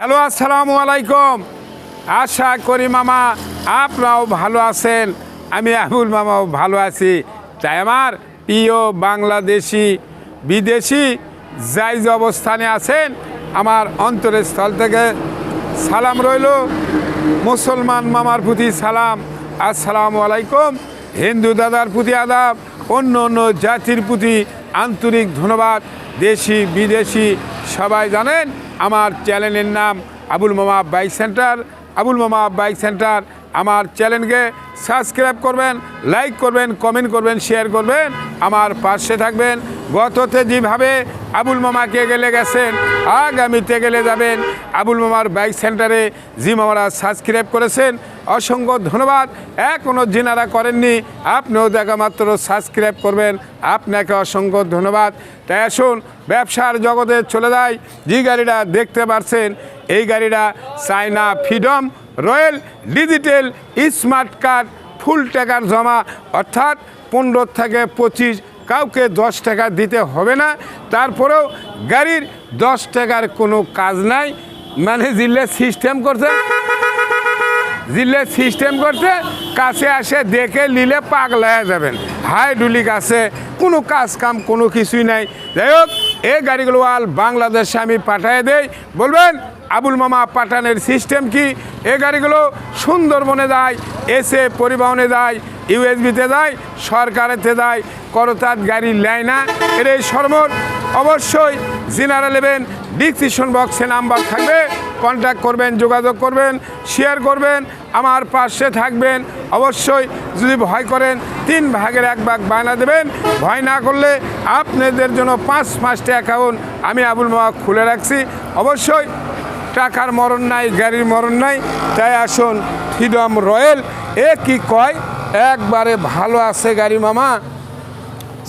Hello, আসসালামু আলাইকুম। আশা করি মামা আপনারাও ভালো আছেন। আমি আবুল মামাও ভালো আছি। তাই আমার প্রিয় বাংলাদেশি, বিদেশি যাই যে অবস্থানে আছেন, আমার অন্তরের স্থল থেকে সালাম রইল। মুসলমান মামার প্রতি সালাম। আসসালামু আলাইকুম। হিন্দু দাদার প্রতি আদাব। অন্য অন্য জাতির প্রতি আন্তরিক ধন্যবাদ। দেশি, বিদেশি, সবাই জানেন আমার চ্যানেলের নাম আবুল মামা বাইক সেন্টার। আবুল মামা বাইক সেন্টার, আমার চ্যানেলকে সাবস্ক্রাইব করবেন, লাইক করবেন, কমেন্ট করবেন, শেয়ার করবেন, আমার পাশে থাকবেন। গততে যেভাবে আবুল মামাকে গেলে গেছেন, আগামীতে গেলে যাবেন। আবুল মামার বাইক সেন্টারে জি মামারা সাবস্ক্রাইব করেছেন অসংখ্য ধন্যবাদ। এখনও যিনারা করেননি, আপনিও দেখা মাত্র সাবস্ক্রাইব করবেন। আপনাকে অসংখ্য ধন্যবাদ। তাই আসুন, ব্যবসার জগতে চলে যায় যে গাড়িটা দেখতে পারছেন, এই গাড়িটা China freedom royal digital smart card full টাকার জমা। অর্থাৎ পনেরো থেকে পঁচিশ, কাউকে দশ টাকা দিতে হবে না। তারপরেও গাড়ির দশ টাকার কোনো কাজ নাই। মানে জিল্লে সিস্টেম করছে। জিল্লে সিস্টেম করতে কাছে আসে, দেখে, নিলে পাগলা হয়ে যাবেন। হাইড্রোলিক আছে, কোনো কাজ কাম, কোনো কিছুই নাই। যাই হোক এই গাড়িগুলো আল বাংলাদেশে আমি পাঠিয়ে দেই। বলবেন, আবুল মামা পাঠানের সিস্টেম কি? এই গাড়িগুলো সুন্দরবনে যায়, এসে পরিবহনে যায়, ইউএসবিতে যায়, সরকারেতে যায় করতার গাড়ি নেয় না। এর এই সরমত অবশ্যই জিনারা নেবেন ডিসক্রিপশন বক্সে নাম্বার থাকবে। কন্ট্যাক্ট করবেন, যোগাযোগ করবেন শেয়ার করবেন, আমার পাশে থাকবেন। অবশ্যই যদি ভয় করেন, তিন ভাগের এক ভাগ বায়না দেবেন। ভয় না করলে আপনাদের জন্য পাঁচ পাঁচটা অ্যাকাউন্ট আমি আবুল মামা খুলে রাখছি। অবশ্যই টাকার মরণ নাই, গাড়ির মরণ নাই। তাই আসুন, ফ্রিডম রয়েল এ কি কয়? একবারে ভালো আছে গাড়ি মামা।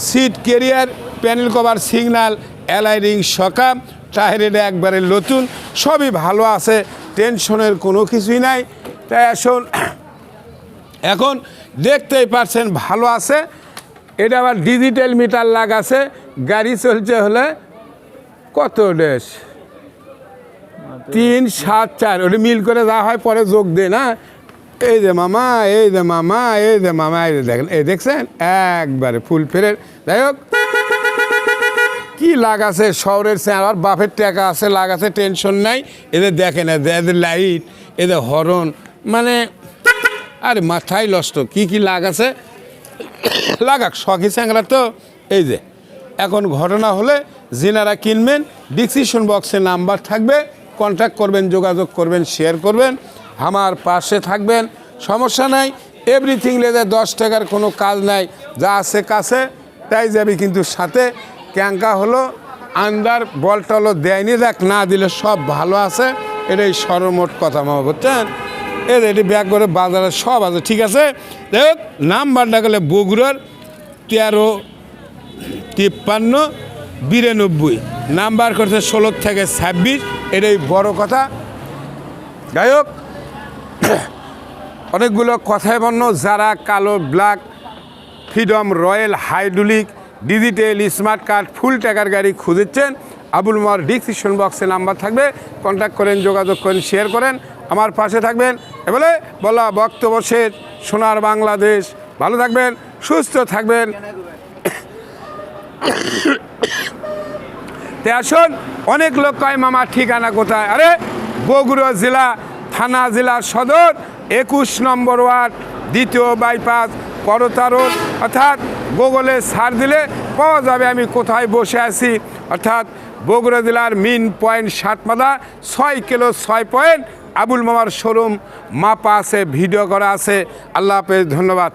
Seat carrier panel cover signal অ্যালাইডিং সকাম টায়ারের একবারে নতুন, সবই ভালো আছে, টেনশনের কোনো কিছুই নাই। তাই আসুন, এখন দেখতেই পারছেন ভালো আছে। এটা আবার ডিজিটাল মিটার লাগাছে, গাড়ি চলছে হলে কত ডেস তিন, সাত, চার, ওটা মিল করে যা হয় পরে যোগ দে না। এই যে মামা, এই যে মামা, এই যে মামা, এই যে দেখেন, এই দেখছেন? একবারে ফুল ফেরের। যাই হোক কি লাগাছে শহরের আর বাপের টাকা আছে লাগাছে টেনশন নাই। এদের দেখে না এদের লাইট এদের হরন মানে আরে মাথায় নষ্ট, কি কি লাগাছে লাগাক শখি স্যাংরা তো, এই যে, এখন ঘটনা হলে যিনারা কিনবেন ডিসক্রিপশন বক্সে নাম্বার থাকবে কন্ট্যাক্ট করবেন, যোগাযোগ করবেন শেয়ার করবেন, আমার পাশে থাকবেন, সমস্যা নাই এভরিথিং লেদে দশ টাকার কোনো কাজ নাই, যা আছে কাছে, তাই যাবি কিন্তু সাথে ক্যাঙ্কা হলো, আন্দার বল টলও দেয়নি, দেখ, না দিলে সব ভালো আছে। এটাই সর্বমোট কথা, মামা বুঝছেন এর এটি ব্যাগ করে বাজারে সব আছে, ঠিক আছে? দেখ নাম্বারটা গেলে বগুড়ার তেরো, তিপ্পান্ন, বিরানব্বই। নাম্বার করছে ষোলো থেকে ছাব্বিশ, এটাই বড় কথা। যাই হোক, অনেকগুলো কথায় বর্ণ যারা কালো black freedom royal hydraulic digital smart card, full টাকার গাড়ি খুঁজেছেন। আবুল মার ডিসক্রিপশন বক্সে নাম্বার থাকবে। কন্ট্যাক্ট করেন, যোগাযোগ করেন শেয়ার করেন। আমার পাশে থাকবেন। এবারে বলা বক্তব্য শেষ। সোনার বাংলাদেশ। ভালো থাকবেন, সুস্থ থাকবেন। আসুন, অনেক লোক কয় মামার ঠিকানা কোথায়? আরে, বগুড়া জেলা, থানা জেলা সদর, একুশ নম্বর ওয়ার্ড, দ্বিতীয় বাইপাস, করতা অর্থাৎ গুগলে সার দিলে পাওয়া যাবে আমি কোথায় বসে আছি। অর্থাৎ বগুড়া জেলার মিন পয়েন্ট সাতমাদা ছয় কিলো ছয় পয়েন্ট আবুল মামার শোরুম মাপা আছে, ভিডিও করা আছে। আল্লাহ হাফেজ, ধন্যবাদ।